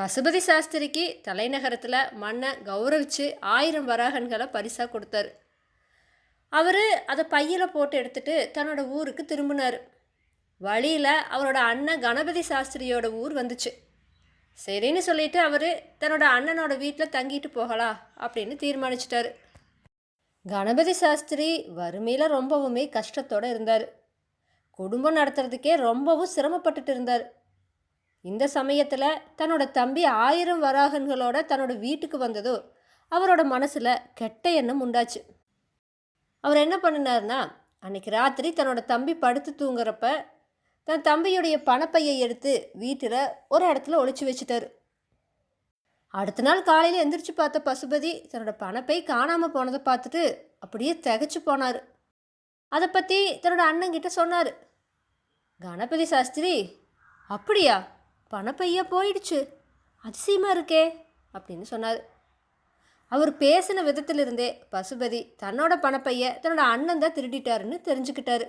பசுபதி சாஸ்திரிக்கு தலைநகரத்தில் மண்ணை கௌரவிச்சு ஆயிரம் வராகன்களை பரிசாக கொடுத்தாரு. அவர் அதை பையில் போட்டு எடுத்துட்டு தன்னோட ஊருக்கு திரும்பினார். வழியில் அவரோட அண்ணன் கணபதி சாஸ்திரியோட ஊர் வந்துச்சு. சரின்னு சொல்லிட்டு அவர் தன்னோட அண்ணனோட வீட்டில் தங்கிட்டு போகலாம் அப்படின்னு தீர்மானிச்சிட்டாரு. கணபதி சாஸ்திரி வறுமையில் ரொம்பவுமே கஷ்டத்தோடு இருந்தார். குடும்பம் நடத்துறதுக்கே ரொம்பவும் சிரமப்பட்டுட்டு இருந்தார். இந்த சமயத்தில் தன்னோட தம்பி ஆயிரம் வராகன்களோட தன்னோட வீட்டுக்கு வந்ததோ அவரோட மனசில் கெட்ட எண்ணம் உண்டாச்சு. அவர் என்ன பண்ணினார்னா அன்னைக்கு ராத்திரி தன்னோட தம்பி படுத்து தூங்குறப்ப தன் தம்பியுடைய பணப்பையை எடுத்து வீட்டில் ஒரு இடத்துல ஒழிச்சு வச்சுட்டாரு. அடுத்த நாள் காலையில் எந்திரிச்சு பார்த்த பசுபதி தன்னோட பணப்பை காணாமல் போனதை பார்த்துட்டு அப்படியே திகைச்சு போனார். அதை பற்றி தன்னோட அண்ணங்கிட்ட சொன்னார். கணபதி சாஸ்திரி அப்படியா? பணப்பையா போயிடுச்சு. அதிசயமாக இருக்கே அப்படின்னு சொன்னார். அவர் பேசின விதத்திலிருந்தே பசுபதி தன்னோட பணப்பைய தன்னோட அண்ணன் தான் திருடிட்டாருன்னு தெரிஞ்சுக்கிட்டாரு.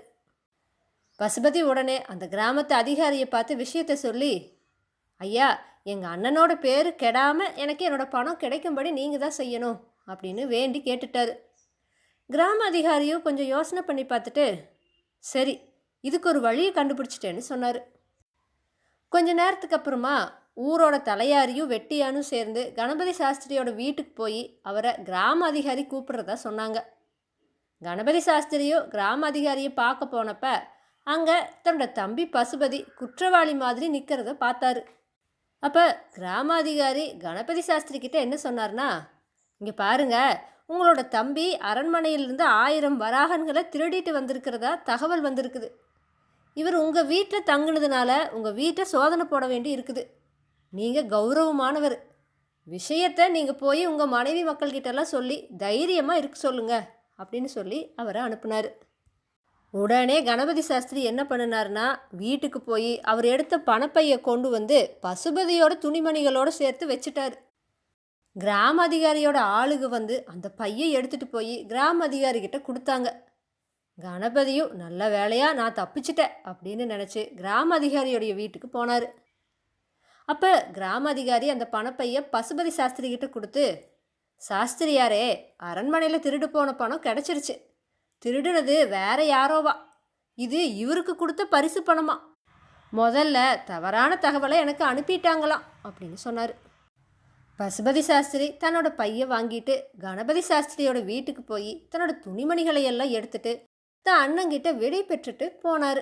பசுபதி உடனே அந்த கிராமத்து அதிகாரியை பார்த்து விஷயத்த சொல்லி ஐயா எங்கள் அண்ணனோட பேர் கெடாமல் எனக்கு என்னோட பணம் கிடைக்கும்படி நீங்கள் தான் செய்யணும் அப்படின்னு வேண்டி கேட்டுட்டாரு. கிராம அதிகாரியும் கொஞ்சம் யோசனை பண்ணி பார்த்துட்டு சரி இதுக்கு ஒரு வழியை கண்டுபிடிச்சிட்டேன்னு சொன்னார். கொஞ்ச நேரத்துக்கு அப்புறமா ஊரோட தலையாரியும் வெட்டியானும் சேர்ந்து கணபதி சாஸ்திரியோட வீட்டுக்கு போய் அவரை கிராம அதிகாரி கூப்பிடுறதா சொன்னாங்க. கணபதி சாஸ்திரியும் கிராம அதிகாரியை பார்க்க போனப்ப அங்கே தன்னோட தம்பி பசுபதி குற்றவாளி மாதிரி நிற்கிறத பார்த்தாரு. அப்போ கிராம அதிகாரி கணபதி சாஸ்திரி கிட்ட என்ன சொன்னார்னா இங்கே பாருங்க உங்களோட தம்பி அரண்மனையிலிருந்து ஆயிரம் வராகன்களை திருடிட்டு வந்திருக்கிறதா தகவல் வந்திருக்குது. இவர் உங்கள் வீட்டில் தங்குனதுனால உங்கள் வீட்டை சோதனை போட வேண்டி இருக்குது. நீங்கள் கௌரவமானவர். விஷயத்தை நீங்கள் போய் உங்கள் மனைவி மக்கள்கிட்டலாம் சொல்லி தைரியமாக இருக்க சொல்லுங்க அப்படின்னு சொல்லி அவரை அனுப்புனார். உடனே கணபதி சாஸ்திரி என்ன பண்ணினார்னா வீட்டுக்கு போய் அவர் எடுத்த பணப்பையை கொண்டு வந்து பசுபதியோட துணிமணிகளோடு சேர்த்து வச்சுட்டார். கிராம அதிகாரியோட ஆளுக வந்து அந்த பையை எடுத்துட்டு போய் கிராம அதிகாரிகிட்ட கொடுத்தாங்க. கணபதியும் நல்ல வேலையாக நான் தப்பிச்சிட்டேன் அப்படின்னு நினச்சி கிராம அதிகாரியோடைய வீட்டுக்கு போனார். அப்போ கிராம அதிகாரி அந்த பணப்பையை பசுபதி சாஸ்திரி கிட்ட கொடுத்து சாஸ்திரியாரே அரண்மனையில் திருடு போன பணம் கிடச்சிருச்சு. திருடுனது வேற யாரோவா? இது இவருக்கு கொடுத்த பரிசு பணமா? முதல்ல தவறான தகவலை எனக்கு அனுப்பிட்டாங்களாம் அப்படின்னு சொன்னார். பசுபதி சாஸ்திரி தன்னோட பையை வாங்கிட்டு கணபதி சாஸ்திரியோட வீட்டுக்கு போய் தன்னோட துணிமணிகளை எல்லாம் எடுத்துட்டு தன் அண்ணங்கிட்ட விடை பெற்றுட்டு போனார்.